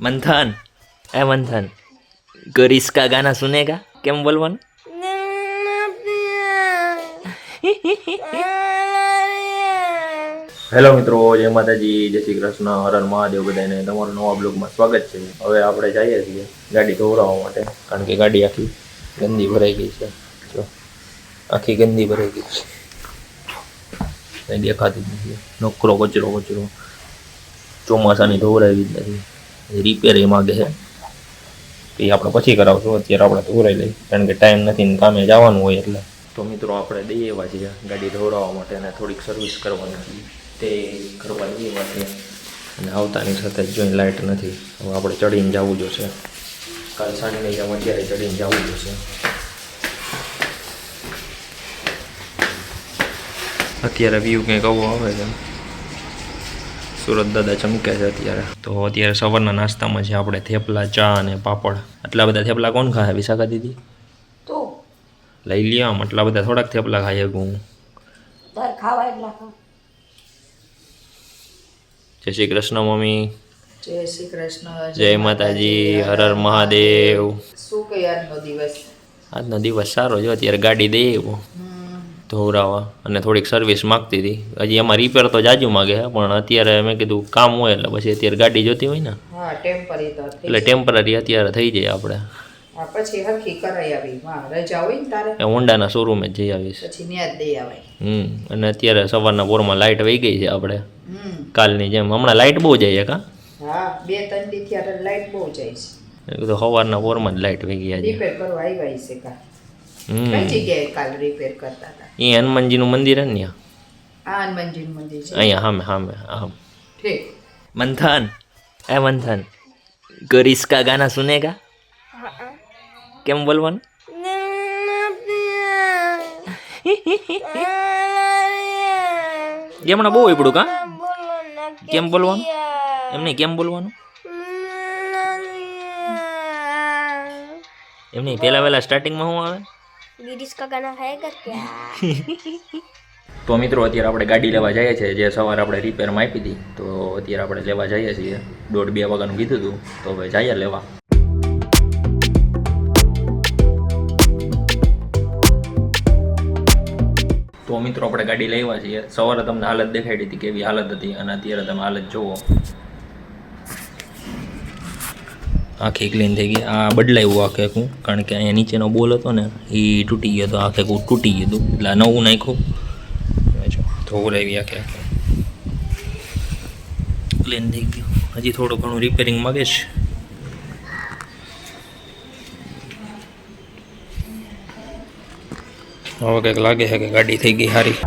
મંથન. એ મંથન. ગરિસ્કા ગાના સુને સુનેગા? કેમ બોલવાનું? હેલો મિત્રો, જય માતાજી, જય શ્રી કૃષ્ણ હરણ મહાદેવ બધાને. તમારું નવા બ્લોગમાં સ્વાગત છે. હવે આપણે જઈએ છીએ ગાડી ધોવડાવવા માટે, કારણ કે ગાડી આખી ગંદી ભરાઈ ગઈ છે. જો, આખી ગંદી ભરાઈ ગઈ છે. દેખાતી જ નથી. નોકરો, કચરો કચરો. ચોમાસાની ધોવરાવી જ નથી. રિપેર એ માગે છે. એ આપણે પછી કરાવશું. અત્યારે આપણે ધોરાઈ લઈ કારણ કે ટાઈમ નથી ને કામે જવાનું હોય એટલે. તો મિત્રો આપણે દઈએ એવા છીએ. ગાડી ધોવડાવવા માટે અને થોડીક સર્વિસ કરવાની છે તે કરવા દઈએ એવા છીએ અને આવતાની સાથે જ જોઈને લાઇટ નથી. હવે આપણે ચડીને જવું જોશે. કાલ સાંજે જવા અત્યારે ચડીને જવું જોશે. અત્યારે વ્યૂ કંઈક આવો આવે છે. સુરત દાદા ચમકે છે અત્યારે. તો અત્યારે સવારના નાસ્તામાં છે આપણે થેપલા ચા અને પાપડ. આટલા બધા થેપલા કોણ ખાય? વિશાખા દીદી? તો. લઈ લ્યો આમ આટલા બધા થોડાક થેપલા ખાઈ શકું હું. ખાવા જય શ્રી કૃષ્ણ મમ્મી. જય શ્રી કૃષ્ણ જય માતાજી હર હર મહાદેવ. શું કઈ આજનો દિવસ? આજનો દિવસ સારો જો અત્યારે ગાડી દઈ આવ્યો ધોવરાવા અને થોડીક સર્વિસ માગતી હતી. હજી એમાં રિપેર તો જાજુ માગે છે પણ અત્યારે મેં કીધું કામ હોય એટલે પછી અત્યારે ગાડી જોતી હોય ને. એટલે ટેમ્પરરી અત્યારે થઈ જાય આપણે. પછી હરખી કરાઈ આવી. રજા હોય ને તારે? હોન્ડાના શોરૂમે જ જઈ આવીશ. પછી ન્યા દઈ આવે હમ અને અત્યારે સવારના પોરમાં લાઇટ વહી ગઈ છે આપણે. કાલની જેમ. હમણાં લાઇટ બહુ જાય કા? હા બે ત્રણ દી ત્યારે લાઈટ બહુ જાય છે. કીધું સવારના પોરમાં જ લાઇટ વહી ગઈ છે. રિપેર કરવા આવ્યા છે કા? કઈ જગ્યાએ કરતા હતા? એ હનુમાનજીનું મંદિર હે ને આ અહીંયા હામે હામે હા મંથન એ મંથન. કરીશ ગાના સુનેગા કેમ બોલવાનું? એમણે બહુ એપડું કા? કેમ બોલવાનું? એમને કેમ બોલવાનું? એમની પહેલાં પહેલાં સ્ટાર્ટિંગમાં શું આવે? गिरीश का गाना खाएगा क्या તો મિત્રો અત્યારે આપણે ગાડી લેવા જઈએ છીએ જે સવારે આપણે રિપેરમાં આપી હતી તો અત્યારે આપણે લેવા જઈએ છીએ દોઢ બે વાગ્યાનું કીધું હતું તો હવે જઈએ લેવા તો મિત્રો આપણે ગાડી લેવા છીએ સવારે તમને હાલત દેખાડી હતી કેવી હાલત હતી અને અત્યારે તમે હાલત જુઓ આખી ક્લીન થઈ ગઈ. આ બદલાયું આખે આખું કારણ કે અહીંયા નીચેનો બોલ હતો ને એ તૂટી ગયો હતો. આખે આખું તૂટી ગયું હતું. એટલે નવું નાખ્યું. ધોવરાવી આખે આખે ક્લીન થઈ ગયું. હજી થોડું ઘણું રિપેરિંગ માગે છે. હવે કંઈક લાગે છે કે ગાડી થઈ ગઈ સારી